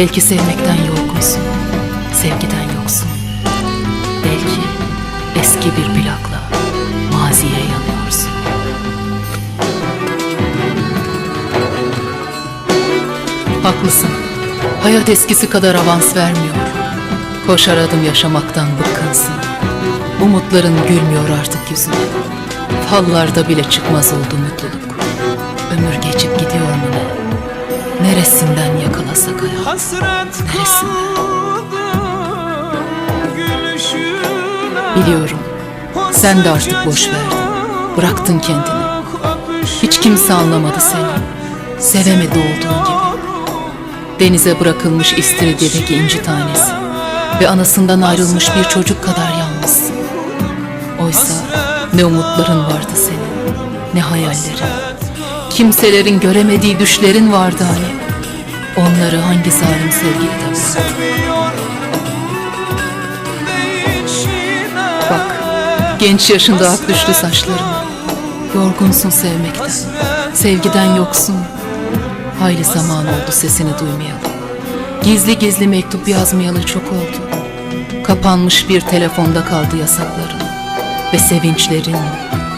Belki sevmekten yorgunsun, sevgiden yoksun. Belki eski bir plakla maziye yanıyorsun. Haklısın. Hayat eskisi kadar avans vermiyor. Koşar adım yaşamaktan bıkkınsın. Umutların gülmüyor artık yüzüne. Fallarda bile çıkmaz oldu mutluluk. Ömür geçip gidiyor? Neresinden yakalasak hayat? Hasret Neresinden? Biliyorum. Sen de artık boş verdin. Bıraktın kendini. Hiç kimse anlamadı seni. Sevemedi olduğun gibi. Denize bırakılmış istiridyedeki inci tanesi. Ve anasından ayrılmış bir çocuk kadar yalnızsın. Oysa ne umutların vardı senin, ne hayallerin. Kimselerin göremediği düşlerin vardı hani. Onları hangi zalim değişine Bak, genç yaşında ak düştü saçlarıma. Yorgunsun sevmekten, sevgiden yoksun. Hayli zaman oldu sesini duymayalı. Gizli gizli mektup yazmayalı çok oldu. Kapanmış bir telefonda kaldı yasakların. Ve sevinçlerin,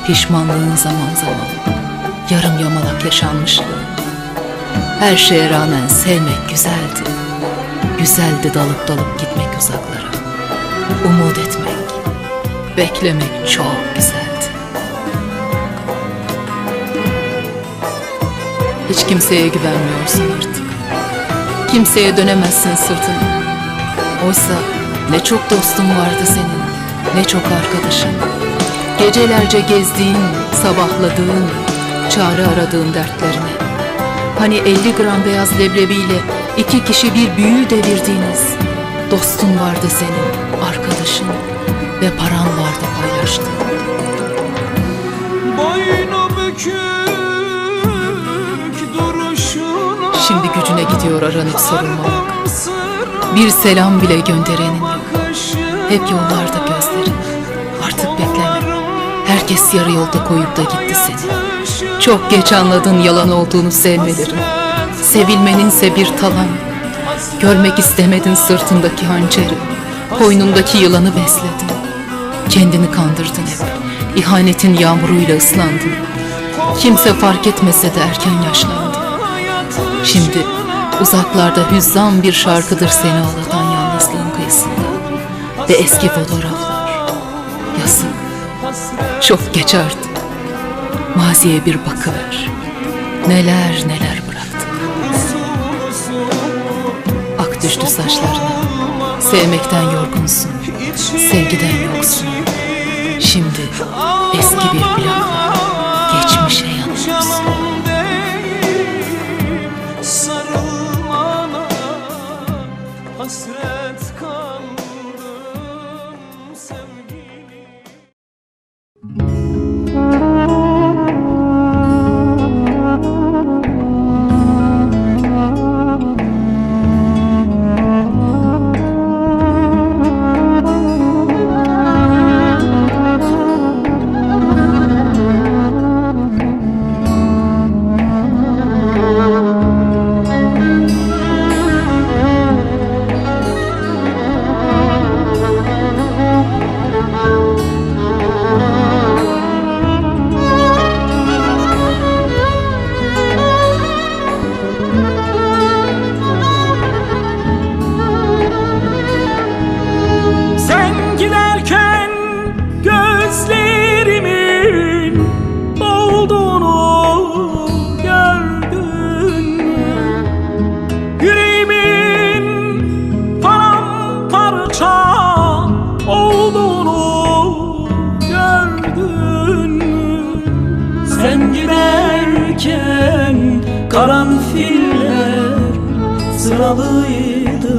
pişmanlığın zaman zaman. Yarım yamalak yaşanmışlığın. Her şeye rağmen sevmek güzeldi. Güzeldi dalıp dalıp gitmek uzaklara. Umut etmek, beklemek çok güzeldi. Hiç kimseye güvenmiyorsun artık. Kimseye dönemezsin sırtını. Oysa ne çok dostun vardı senin, ne çok arkadaşın. Gecelerce gezdiğin, sabahladığın, çare aradığın dertlerine. Hani 50 gram beyaz leblebiyle iki kişi bir büyü devirdiğiniz. Dostun vardı senin, arkadaşın ve paran vardı paylaştığın. Boynu bükük duruşuna Şimdi gücüne gidiyor aranıp sıra Bir selam bile gönderenin yok. Hep yollarda gözlerin. Artık bekleme. Herkes yarı yolda koyup da gitti seni. Çok geç anladın yalan olduğunu sevmelerin. Sevilmeninse bir talan. Görmek istemedin sırtındaki hançeri. Koynundaki yılanı besledin. Kendini kandırdın hep. İhanetin yağmuruyla ıslandın. Kimse fark etmese de erken yaşlandın. Şimdi uzaklarda hüzzam bir şarkıdır seni ağlatan yalnızlığın kıyısında. Ve eski fotoğraflar. Yazık. Çok geç artık. Maziye bir bakıver. Neler neler bıraktık. Ak düştü saçlarına. Sevmekten yorgunsun. Sevgiden yoksun. Şimdi eski bir plakla geçmişe yanıyorsun. Sarılmana hasret sıralıydı,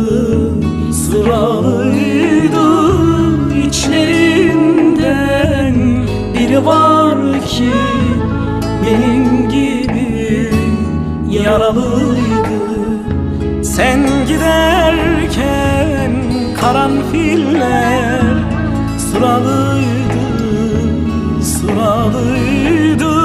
sıralıydı içlerinden biri var ki benim gibi yaralıydı. Sen giderken karanfiller sıralıydı, sıralıydı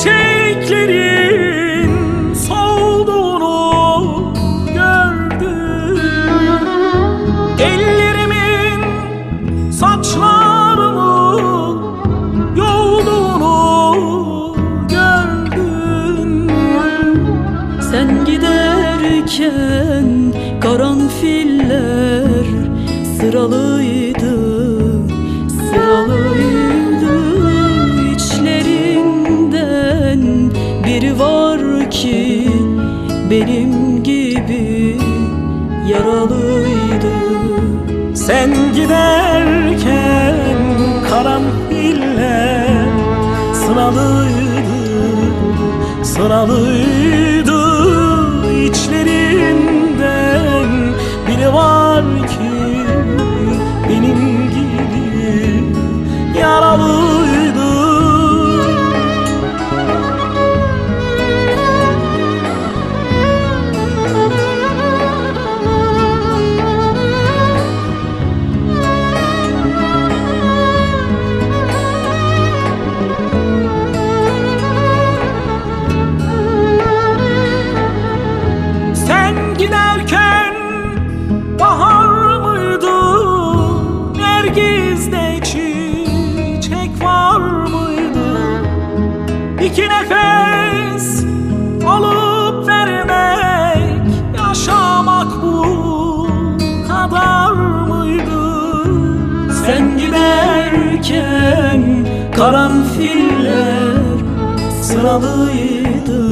çiçeklerin solduğunu gördüm. Ellerimin saçlarımın yolduğunu gördüm. Sen giderken karanfiller sıralı benim gibi yaralıydı. Sen giderken karanfiller sıralıydı Sıralıydı içlerinden biri var ki İki nefes alıp vermek Yaşamak bu kadar mıydı? Sen giderken karanfiller sıralıydı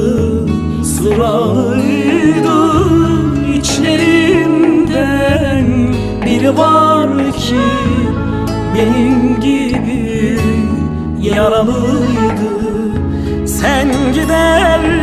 Sıralıydı içlerinden biri var ki benim gibi yaralıydı Sen karanfiller